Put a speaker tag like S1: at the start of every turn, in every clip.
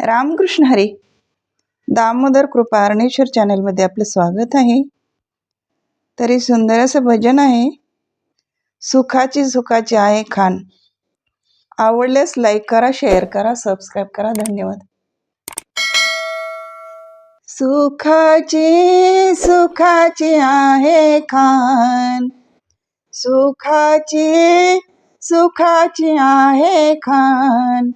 S1: रामकृष्ण हरी. दामोदर कृपा अरणेश्वर चॅनलमध्ये आपलं स्वागत आहे. तरी सुंदर असं भजन आहे. सुखाची सुखाची आहे खान. आवडल्यास लाईक करा शेअर करा सबस्क्राईब करा. धन्यवाद. सुखाची सुखाची आहे खान. सुखाची सुखाची आहे खान.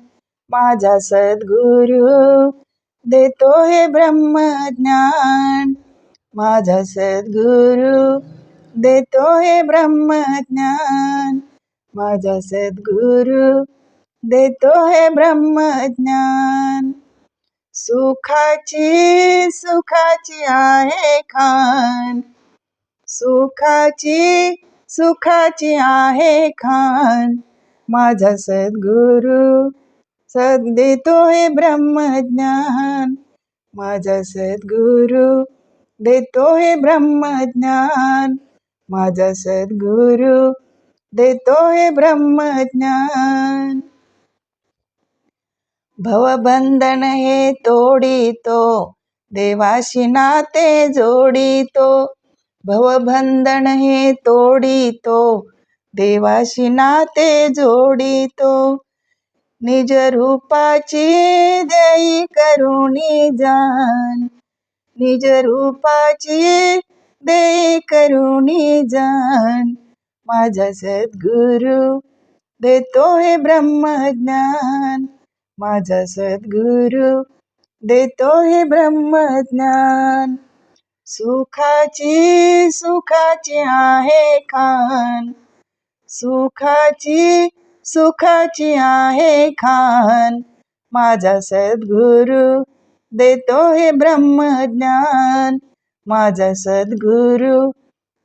S1: माझा सद्गुरु देतो हे ब्रह्मज्ञान. माझा सद्गुरु देतो हे ब्रह्मज्ञान. माझा सद्गुरु देतो हे ब्रह्मज्ञान. सुखाची सुखाची आहे खान. सुखाची सुखाची आहे खान. माझा सद्गुरू देतो हे ब्रह्मज्ञान. माझा सद्गुरु देतो हे ब्रह्मज्ञान. माझा सद्गुरु देतो हे ब्रह्मज्ञान. भवबंधन हे तोडितो देवाशी नाते जोडितो. भवबंधन हे तोडितो देवाशी नाते जोडितो. निज रूपाची देई करुणी जान. निज रूपाची देई करुणी जान. माझा सद्गुरु देतो हे ब्रह्मज्ञान. माझा सद्गुरु देतो हे ब्रह्मज्ञान. सुखाची सुखाची आहे खान. सुखाची सुखाची आहे खान. माझा सद्गुरु देतो हे ब्रह्मज्ञान. माझा सद्गुरु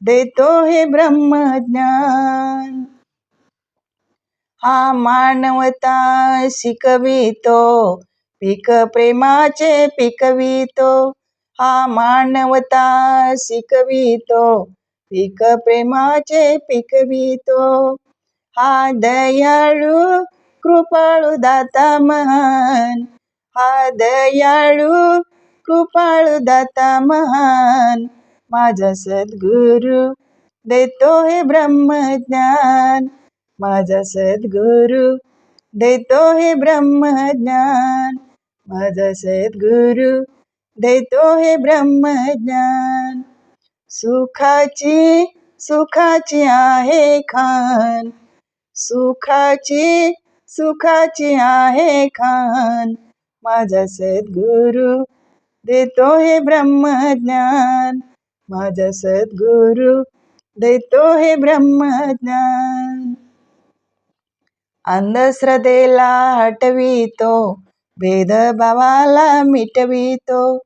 S1: देतो हे ब्रह्मज्ञान. हा मानवता शिकवितो पीक प्रेमाचे पिकवितो. हा मानवता शिकवितो पीक प्रेमाचे पिकवितो. हा दयाळू कृपाळू दाता महान हा दयाळू कृपाळू दाता महान माझा सद्गुरु देतो हे ब्रह्मज्ञान माझा सद्गुरु देतो हे ब्रह्मज्ञान माझा सद्गुरु देतो हे ब्रह्मज्ञान सुखाची सुखाची आहे खान सुखाची सुखाची आहे खान. माझा सद्गुरु देतो हे ब्रह्मज्ञान. माझा सद्गुरु देतो हे ब्रह्मज्ञान. अंधश्रद्धेला हटवितो भेदभावाला मिटवितो.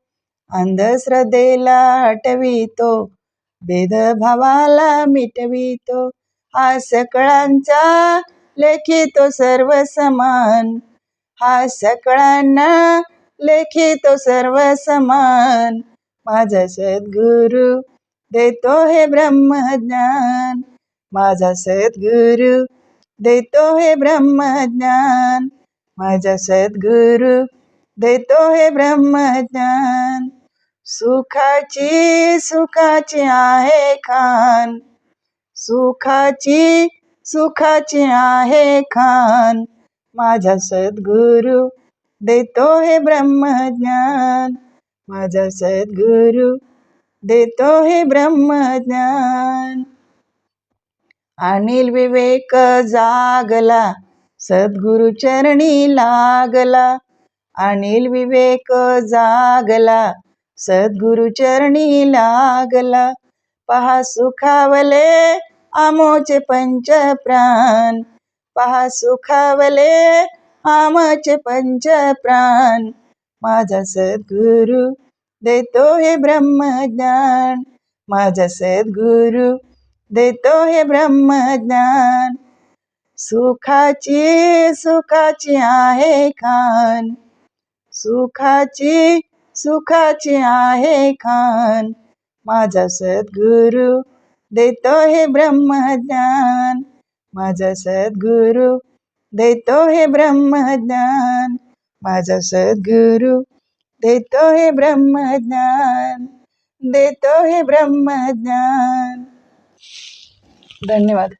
S1: अंधश्रद्धेला हटवितो भेदभावाला मिटवितो. हा सकळांचा लेखितो सर्व समान हा सकळांना लेखितो सर्व समान माझा सद्गुरु देतो हे ब्रह्मज्ञान. माझा सद्गुरु देतो हे ब्रह्मज्ञान. माझा सद्गुरु देतो हे ब्रह्मज्ञान. सुखाची सुखाची आहे खान. सुखाची सुखाची आहे खान. माझा सद्गुरु देतो हे ब्रह्मज्ञान. माझा सद्गुरु देतो हे ब्रह्मज्ञान. अनिल विवेक जागला सद्गुरु चरणी लागला. अनिल विवेक जागला सद्गुरु चरणी लागला. पहा सुखावले आमोचे पंच प्राण पहा सुखावले आमचे पंच प्राण माझा सद्गुरु देतो हे ब्रह्मज्ञान. माझा सद्गुरु देतो हे ब्रह्मज्ञान. सुखाची सुखाची आहे खान. सुखाची सुखाची आहे खान. माझा सद्गुरु देतो हे ब्रह्मज्ञान. माझा सद्गुरु देतो हे ब्रह्मज्ञान. माझा सद्गुरू देतो हे ब्रह्मज्ञान. देतो हे ब्रह्मज्ञान. धन्यवाद.